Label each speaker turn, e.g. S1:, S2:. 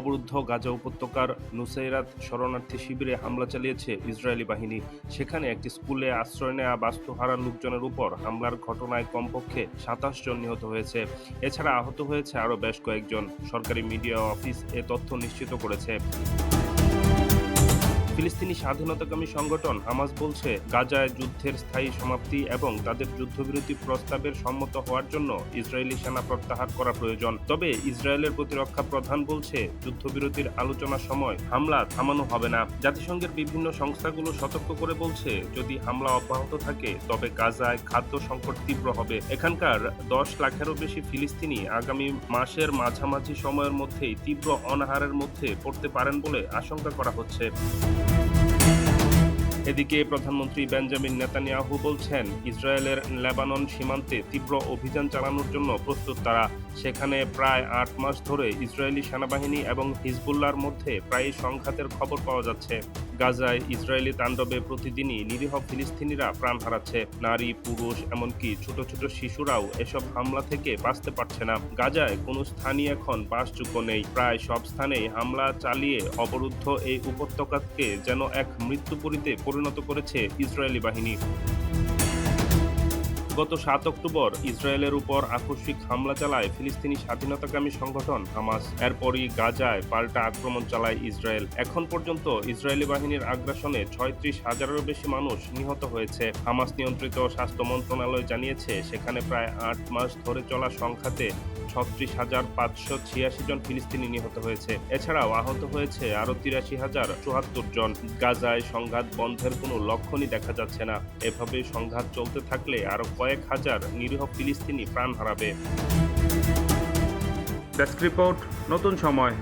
S1: অবরুদ্ধ গাজা উপত্যকার নুসাইরাত শরণার্থী শিবিরে হামলা চালিয়েছে ইসরায়েলি বাহিনী। সেখানে একটি স্কুলে আশ্রয় নেওয়া বাস্তুহারা লোকজনের উপর হামলার ঘটনায় কমপক্ষে সাতাশ জন নিহত হয়েছে। এছাড়া আহত হয়েছে আরও বেশ কয়েকজন। সরকারি মিডিয়া অফিস এ তথ্য নিশ্চিত করেছে। ফিলিস্তিনি স্বাধীনতাকামী সংগঠন হামাস বলছে, গাজায় যুদ্ধের স্থায়ী সমাপ্তি এবং তাদের যুদ্ধবিরতি প্রস্তাবের সম্মত হওয়ার জন্য ইসরায়েলি সেনা প্রত্যাহার করা প্রয়োজন। তবে ইসরায়েলের প্রতিরক্ষা প্রধান বলছে, যুদ্ধবিরতির আলোচনার সময় হামলা থামানো হবে না। জাতিসংঘের বিভিন্ন সংস্থাগুলো সতর্ক করে বলছে, যদি হামলা অব্যাহত থাকে, তবে গাজায় খাদ্য সংকট তীব্র হবে। এখানকার দশ লাখেরও বেশি ফিলিস্তিনি আগামী মাসের মাঝামাঝি সময়ের মধ্যেই তীব্র অনাহারের মধ্যে পড়তে পারেন বলে আশঙ্কা করা হচ্ছে। এদিকে প্রধানমন্ত্রী বেঞ্জামিন নেতানিয়াহু বলছেন ইসরায়েলের লেবানন সীমান্তে তীব্র অভিযান চালানোর জন্য প্রস্তুত তারা। সেখানে প্রায় আট মাস ধরে ইসরায়েলি সেনাবাহিনী এবং হিজবুল্লার মধ্যে প্রায় সংঘাতের খবর পাওয়া যাচ্ছে। গাজায় ইসরায়েলি তাণ্ডবে প্রতিদিনই নিরীহ ফিলিস্তিনিরা প্রাণ হারাচ্ছে। নারী, পুরুষ, এমনকি ছোট ছোট শিশুরাও এসব হামলা থেকে বাঁচতে পারছে না। গাজায় কোনো স্থানই এখন বাসযোগ্য নেই। প্রায় সব স্থানেই হামলা চালিয়ে অবরুদ্ধ এই উপত্যকাকে যেন এক মৃত্যুপুরীতে পরিণত করেছে ইসরায়েলি বাহিনী। গত সাত অক্টোবর ইসরায়েলের উপর আকস্মিক হামলা চালায় ফিলিস্তিনি স্বাধীনতাকামী সংগঠন হামাস। এরপরই গাজায় পাল্টা আক্রমণ চালায় ইসরায়েল। এখন পর্যন্ত ইসরায়েলি বাহিনীর আগ্রাসনে ছয়ত্রিশ হাজারেরও বেশি মানুষ নিহত হয়েছে। হামাস নিয়ন্ত্রিত স্বাস্থ্য মন্ত্রণালয় জানিয়েছে, সেখানে প্রায় আট মাস ধরে চলা সংঘাতে ছত্রিশ হাজার পাঁচশো ছিয়াশি জন ফিলিস্তিনি নিহত হয়েছে। এছাড়াও আহত হয়েছে আরও তিরাশি হাজার চুয়াত্তর জন। গাজায় সংঘাত বন্ধের কোনো লক্ষণই দেখা যাচ্ছে না। এভাবে সংঘাত চলতে থাকলে আরও কয়েক হাজার নিরীহ ফিলিস্তিনি প্রাণ হারাবে।
S2: ডেস্ক রিপোর্ট, নতুন সময়।